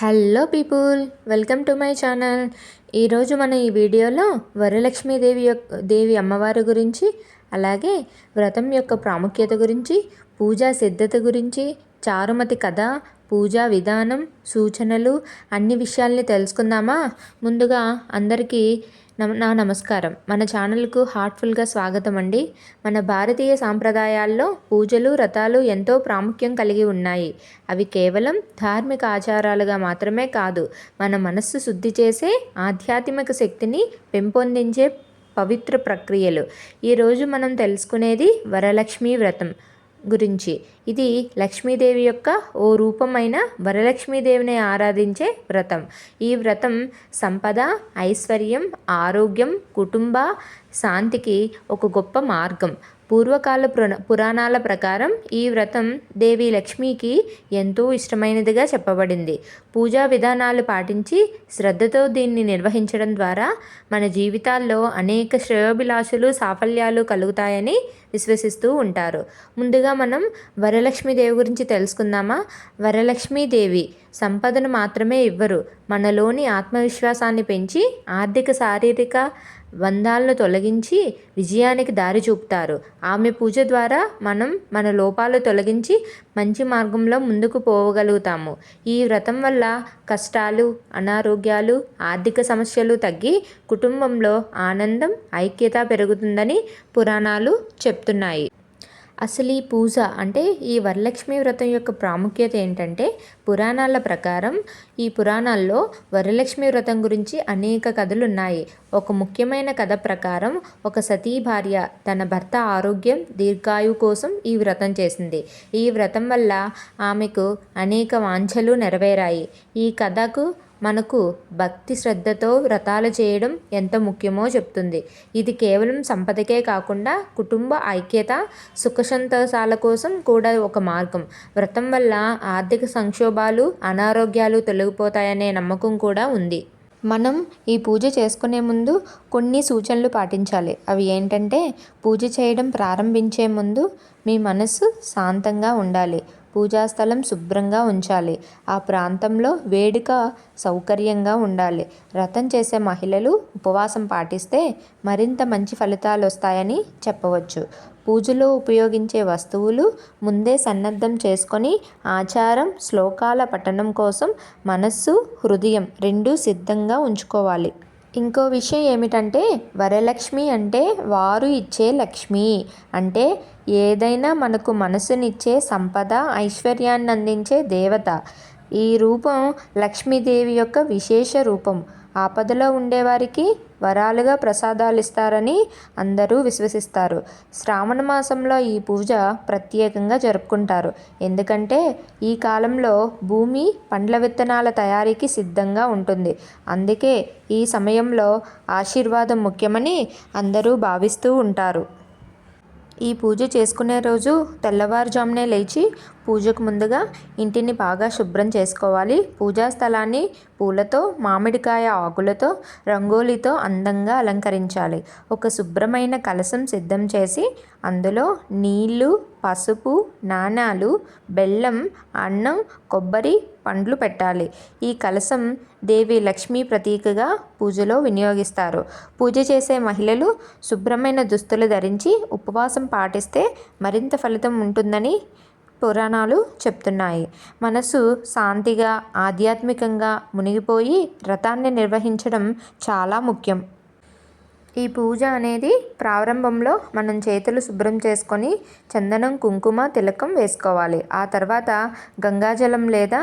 Hello people welcome to my channel. ఈరోజు మన ఈ వీడియోలో వరలక్ష్మీదేవి యొక్క దేవి అమ్మవారి గురించి అలాగే వ్రతం యొక్క ప్రాముఖ్యత గురించి పూజా సిద్ధత గురించి చారుమతి కథ పూజా విధానం సూచనలు అన్ని విషయాల్ని తెలుసుకుందామా? ముందుగా అందరికీ నా నమస్కారం. మన ఛానల్కు హార్ట్ఫుల్గా స్వాగతం అండి. మన భారతీయ సాంప్రదాయాల్లో పూజలు వ్రతాలు ఎంతో ప్రాముఖ్యం కలిగి ఉన్నాయి. అవి కేవలం ధార్మిక ఆచారాలుగా మాత్రమే కాదు మన మనస్సు శుద్ధి చేసే ఆధ్యాత్మిక శక్తిని పెంపొందించే పవిత్ర ప్రక్రియలు. ఈరోజు మనం తెలుసుకునేది వరలక్ష్మీ వ్రతం. గురించి. ఇది లక్ష్మీదేవి యొక్క ఓ రూపమైన వరలక్ష్మీదేవిని ఆరాధించే వ్రతం. ఈ వ్రతం సంపద ఐశ్వర్యం ఆరోగ్యం కుటుంబ శాంతికి ఒక గొప్ప మార్గం. పూర్వకాల పుర పురాణాల ప్రకారం ఈ వ్రతం దేవి లక్ష్మికి ఎంతో ఇష్టమైనదిగా చెప్పబడింది. పూజా విధానాలు పాటించి శ్రద్ధతో దీన్ని నిర్వహించడం ద్వారా మన జీవితాల్లో అనేక శ్రేయోభిలాషులు సాఫల్యాలు కలుగుతాయని విశ్వసిస్తూ ఉంటారు. ముందుగా మనం వరలక్ష్మీదేవి గురించి తెలుసుకుందామా? వరలక్ష్మీదేవి సంపదను మాత్రమే ఇవ్వరు. మనలోని ఆత్మవిశ్వాసాన్ని పెంచి ఆర్థిక శారీరక బంధాలను తొలగించి విజయానికి దారి చూపుతారు. ఆమె పూజ ద్వారా మనం మన లోపాలు తొలగించి మంచి మార్గంలో ముందుకు పోగలుగుతాము ఈ వ్రతం వల్ల కష్టాలు అనారోగ్యాలు ఆర్థిక సమస్యలు తగ్గి కుటుంబంలో ఆనందం ఐక్యత పెరుగుతుందని పురాణాలు చెప్తున్నాయి. అసలు ఈ పూజ అంటే ఈ వరలక్ష్మి వ్రతం యొక్క ప్రాముఖ్యత ఏంటంటే పురాణాల ప్రకారం ఈ పురాణాల్లో వరలక్ష్మి వ్రతం గురించి అనేక కథలు ఉన్నాయి ఒక ముఖ్యమైన కథ ప్రకారం ఒక సతీ భార్య తన భర్త ఆరోగ్యం దీర్ఘాయు కోసం ఈ వ్రతం చేసింది. ఈ వ్రతం వల్ల ఆమెకు అనేక వాంఛలు నెరవేరాయి. ఈ కథకు మనకు భక్తి శ్రద్ధతో వ్రతాలు చేయడం ఎంత ముఖ్యమో చెప్తుంది. ఇది కేవలం సంపదకే కాకుండా కుటుంబ ఐక్యత సుఖ సంతోషాల కోసం కూడా ఒక మార్గం. వ్రతం వల్ల ఆర్థిక సంక్షోభాలు అనారోగ్యాలు తొలగిపోతాయనే నమ్మకం కూడా ఉంది. మనం ఈ పూజ చేసుకునే ముందు కొన్ని సూచనలు పాటించాలి. అవి ఏంటంటే పూజ చేయడం ప్రారంభించే ముందు మీ మనసు శాంతంగా ఉండాలి. పూజా స్థలం శుభ్రంగా ఉంచాలి. ఆ ప్రాంతంలో వేడుక సౌకర్యంగా ఉండాలి. వ్రతం చేసే మహిళలు ఉపవాసం పాటిస్తే మరింత మంచి ఫలితాలు వస్తాయని చెప్పవచ్చు. పూజలో ఉపయోగించే వస్తువులు ముందే సన్నద్ధం చేసుకొని ఆచారం శ్లోకాల పఠనం కోసం మనస్సు హృదయం రెండూ సిద్ధంగా ఉంచుకోవాలి. ఇంకో విషయం ఏమిటంటే వరలక్ష్మి అంటే వారు ఇచ్చే లక్ష్మి. అంటే ఏదైనా మనకు మనసునిచ్చే సంపద ఐశ్వర్యాన్ని అందించే దేవత. ఈ రూపం లక్ష్మీదేవి యొక్క విశేష రూపం. ఆపదలో ఉండేవారికి వరాలుగా ప్రసాదాలు ఇస్తారని అందరూ విశ్వసిస్తారు. శ్రావణ మాసంలో ఈ పూజ ప్రత్యేకంగా జరుపుకుంటారు. ఎందుకంటే ఈ కాలంలో భూమి పండ్ల విత్తనాల తయారీకి సిద్ధంగా ఉంటుంది. అందుకే ఈ సమయంలో ఆశీర్వాదం ముఖ్యమని అందరూ భావిస్తూ ఉంటారు. ఈ పూజ చేసుకునే రోజు తెల్లవారుజామునే లేచి పూజకు ముందుగా ఇంటిని బాగా శుభ్రం చేసుకోవాలి. పూజా స్థలాన్ని పూలతో మామిడికాయ ఆకులతో రంగోలితో అందంగా అలంకరించాలి. ఒక శుభ్రమైన కలసం సిద్ధం చేసి అందులో నీళ్ళు పసుపు నాణాలు బెల్లం అన్నం కొబ్బరి పండ్లు పెట్టాలి. ఈ కలసం దేవి లక్ష్మీ ప్రతీకగా పూజలో వినియోగిస్తారు. పూజ చేసే మహిళలు శుభ్రమైన దుస్తులు ధరించి ఉపవాసం పాటిస్తే మరింత ఫలితం ఉంటుందని పురాణాలు చెప్తున్నాయి. మనసు శాంతిగా ఆధ్యాత్మికంగా మునిగిపోయి వ్రతాన్ని నిర్వహించడం చాలా ముఖ్యం. ఈ పూజ అనేది ప్రారంభంలో మనం చేతులు శుభ్రం చేసుకొని చందనం కుంకుమ తిలకం వేసుకోవాలి. ఆ తర్వాత గంగాజలం లేదా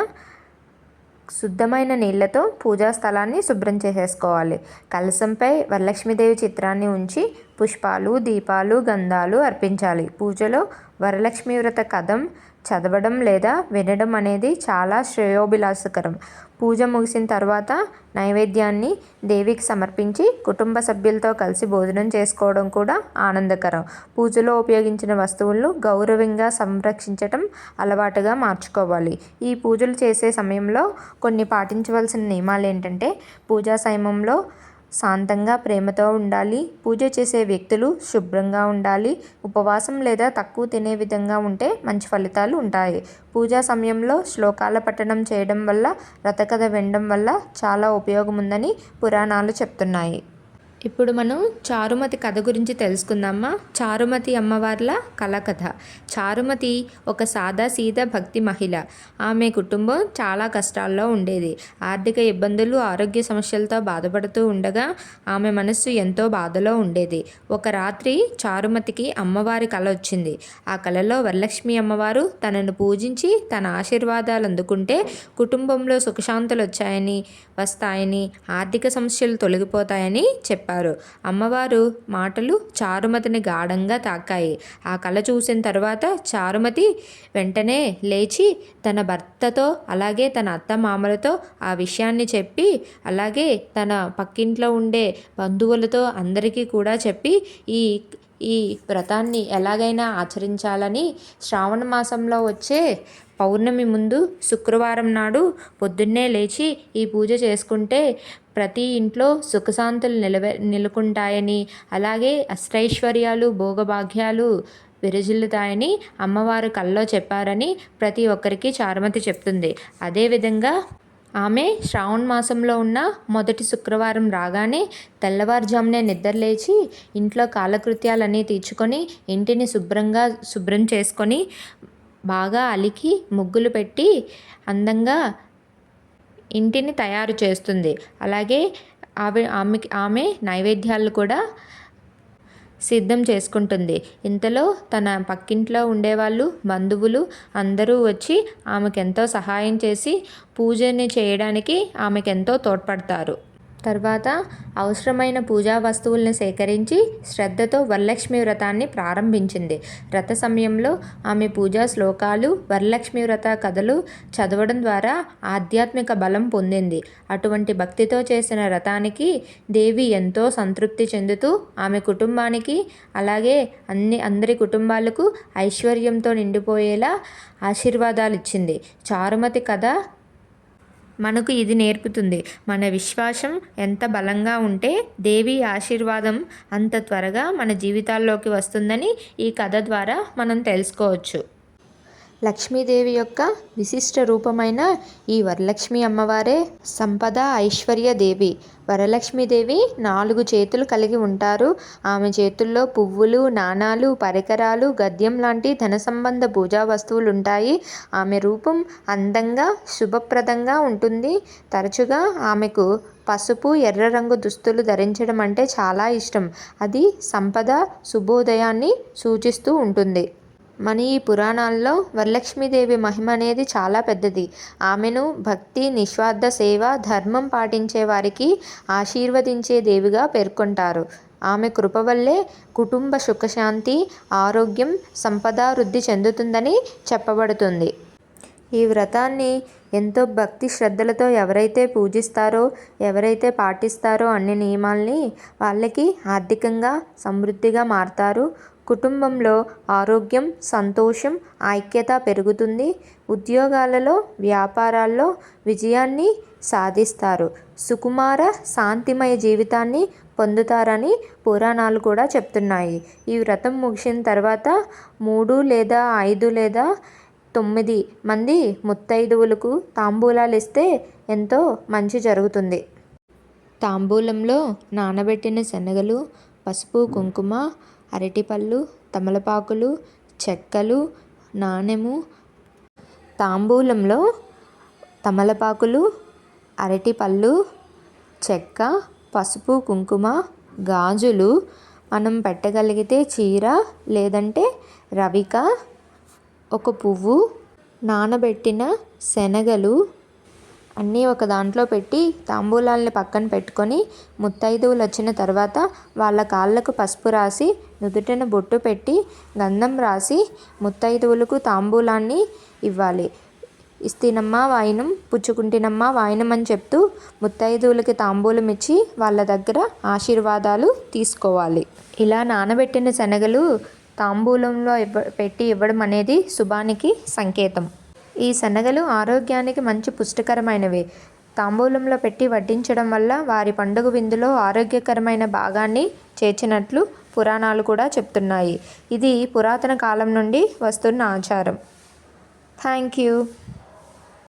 శుద్ధమైన నీళ్ళతో పూజా స్థలాన్ని శుభ్రం చేసేసుకోవాలి. కలశంపై వరలక్ష్మీదేవి చిత్రాన్ని ఉంచి పుష్పాలు దీపాలు గంధాలు అర్పించాలి. పూజలో వరలక్ష్మి వ్రత కథం చదవడం లేదా వినడం అనేది చాలా శ్రేయోభిలాసకరం పూజ ముగిసిన తర్వాత నైవేద్యాన్ని దేవికి సమర్పించి కుటుంబ సభ్యులతో కలిసి భోజనం చేసుకోవడం కూడా ఆనందకరం. పూజలో ఉపయోగించిన వస్తువులను గౌరవంగా సంరక్షించటం అలవాటుగా మార్చుకోవాలి. ఈ పూజలు చేసే సమయంలో కొన్ని పాటించవలసిన నియమాలు ఏంటంటే పూజా సమయంలో శాంతంగా ప్రేమతో ఉండాలి. పూజ చేసే వ్యక్తులు శుభ్రంగా ఉండాలి. ఉపవాసం లేదా తక్కువ తినే విధంగా ఉంటే మంచి ఫలితాలు ఉంటాయి. పూజా సమయంలో శ్లోకాల పఠనం చేయడం వల్ల రథకథ వినడం వల్ల చాలా ఉపయోగం ఉందని పురాణాలు చెప్తున్నాయి. ఇప్పుడు మనం చారుమతి కథ గురించి తెలుసుకుందామా? చారుమతి అమ్మవార్ల కళ కథ చారుమతి ఒక సాదా సీదా భక్తి మహిళ. ఆమె కుటుంబం చాలా కష్టాల్లో ఉండేది. ఆర్థిక ఇబ్బందులు ఆరోగ్య సమస్యలతో బాధపడుతూ ఉండగా ఆమె మనస్సు ఎంతో బాధలో ఉండేది. ఒక రాత్రి చారుమతికి అమ్మవారి కళ వచ్చింది. ఆ కళలో వరలక్ష్మి అమ్మవారు తనను పూజించి తన ఆశీర్వాదాలు అందుకుంటే కుటుంబంలో సుఖశాంతులు వచ్చాయని వస్తాయని ఆర్థిక సమస్యలు తొలగిపోతాయని చెప్పారు. అమ్మవారు మాటలు చారుమతిని గాఢంగా తాకాయి. ఆ కళ చూసిన తర్వాత చారుమతి వెంటనే లేచి తన భర్తతో అలాగే తన అత్త మామలతో ఆ విషయాన్ని చెప్పి అలాగే తన పక్కింట్లో ఉండే బంధువులతో అందరికీ కూడా చెప్పి ఈ ఈ వ్రతాన్ని ఎలాగైనా ఆచరించాలని శ్రావణ మాసంలో వచ్చే పౌర్ణమి ముందు శుక్రవారం నాడు పొద్దున్నే లేచి ఈ పూజ చేసుకుంటే ప్రతి ఇంట్లో సుఖశాంతులు నిలవ నెలకొంటాయని అలాగే అష్టైశ్వర్యాలు భోగభాగ్యాలు విరజిల్లుతాయని అమ్మవారు కల్లో చెప్పారని ప్రతి ఒక్కరికి చారుమతి చెప్తుంది. అదేవిధంగా ఆమె శ్రావణ మాసంలో ఉన్న మొదటి శుక్రవారం రాగానే తెల్లవారుజామునే నిద్రలేచి ఇంట్లో కాలకృత్యాలన్నీ తీర్చుకొని ఇంటిని శుభ్రంగా శుభ్రం చేసుకొని బాగా అలికి ముగ్గులు పెట్టి అందంగా ఇంటిని తయారు చేస్తుంది. అలాగే ఆమె ఆమెకి ఆమె నైవేద్యాలు కూడా సిద్ధం చేసుకుంటుంది. ఇంతలో తన పక్కింట్లో ఉండేవాళ్ళు బంధువులు అందరూ వచ్చి ఆమెకెంతో సహాయం చేసి పూజని చేయడానికి ఆమెకెంతో తోడ్పడతారు. తర్వాత అవసరమైన పూజా వస్తువులను సేకరించి శ్రద్ధతో వరలక్ష్మి వ్రతాన్ని ప్రారంభించింది. వ్రత సమయంలో ఆమె పూజా శ్లోకాలు వరలక్ష్మి వ్రత కథలు చదవడం ద్వారా ఆధ్యాత్మిక బలం పొందింది. అటువంటి భక్తితో చేసిన వ్రతానికి దేవి ఎంతో సంతృప్తి చెందుతూ ఆమె కుటుంబానికి అలాగే అన్ని అందరి కుటుంబాలకు ఐశ్వర్యంతో నిండిపోయేలా ఆశీర్వాదాలు ఇచ్చింది. చారుమతి కథ మనకు ఇది నేర్పుతుంది. మన విశ్వాసం ఎంత బలంగా ఉంటే దేవి ఆశీర్వాదం అంత త్వరగా మన జీవితాల్లోకి వస్తుందని ఈ కథ ద్వారా మనం తెలుసుకోవచ్చు. లక్ష్మీదేవి యొక్క విశిష్ట రూపమైన ఈ వరలక్ష్మి అమ్మవారే సంపద ఐశ్వర్య దేవి. వరలక్ష్మీదేవి నాలుగు చేతులు కలిగి ఉంటారు. ఆమె చేతుల్లో పువ్వులు నాణాలు పరికరాలు గద్యం లాంటి ధన సంబంధ పూజా వస్తువులు ఉంటాయి. ఆమె రూపం అందంగా శుభప్రదంగా ఉంటుంది. తరచుగా ఆమెకు పసుపు ఎర్ర రంగు దుస్తులు ధరించడం అంటే చాలా ఇష్టం. అది సంపద శుభోదయాన్ని సూచిస్తూ ఉంటుంది. మన ఈ పురాణాల్లో వరలక్ష్మీదేవి మహిమ అనేది చాలా పెద్దది. ఆమెను భక్తి నిస్వార్థ సేవ ధర్మం పాటించే వారికి ఆశీర్వదించే దేవిగా పేర్కొంటారు. ఆమె కృప వల్లే కుటుంబ సుఖశాంతి ఆరోగ్యం సంపద వృద్ధి చెందుతుందని చెప్పబడుతుంది. ఈ వ్రతాన్ని ఎంతో భక్తి శ్రద్ధలతో ఎవరైతే పూజిస్తారో ఎవరైతే పాటిస్తారో అన్ని నియమాల్ని వాళ్ళకి ఆర్థికంగా సమృద్ధిగా మారుతారు. కుటుంబంలో ఆరోగ్యం సంతోషం ఐక్యత పెరుగుతుంది. ఉద్యోగాలలో వ్యాపారాల్లో విజయాన్ని సాధిస్తారు. సుకుమార శాంతిమయ జీవితాన్ని పొందుతారని పురాణాలు కూడా చెప్తున్నాయి. ఈ వ్రతం ముగిసిన తర్వాత మూడు లేదా ఐదు లేదా తొమ్మిది మంది ముత్తైదువులకు తాంబూలాలు ఇస్తే ఎంతో మంచి జరుగుతుంది. తాంబూలంలో నానబెట్టిన శనగలు పసుపు కుంకుమ అరటిపళ్ళు తమలపాకులు చెక్కలు నాణెము తాంబూలంలో తమలపాకులు అరటిపళ్ళు చెక్క పసుపు కుంకుమ గాజులు మనం పెట్టగలిగితే చీర లేదంటే రవిక ఒక పువ్వు నానబెట్టిన శనగలు అన్నీ ఒక దాంట్లో పెట్టి తాంబూలాల్ని పక్కన పెట్టుకొని ముత్తైదువులు వచ్చిన తర్వాత వాళ్ళ కాళ్ళకు పసుపు రాసి నుదుటిన బొట్టు పెట్టి గంధం రాసి ముత్తైదువులకు తాంబూలాన్ని ఇవ్వాలి. ఇస్తినమ్మా వాయినం పుచ్చుకుంటినమ్మా వాయినం అని చెప్తూ ముత్తైదువులకి తాంబూలం ఇచ్చి వాళ్ళ దగ్గర ఆశీర్వాదాలు తీసుకోవాలి. ఇలా నానబెట్టిన శనగలు తాంబూలంలో ఇవ్వ పెట్టి ఇవ్వడం అనేది శుభానికి సంకేతం. ఈ శనగలు ఆరోగ్యానికి మంచి పుష్టికరమైనవి. తాంబూలంలో పెట్టి వడ్డించడం వల్ల వారి పండుగ విందులో ఆరోగ్యకరమైన భాగాన్ని చేర్చినట్లు పురాణాలు కూడా చెప్తున్నాయి. ఇది పురాతన కాలం నుండి వస్తున్న ఆచారం. Thank you.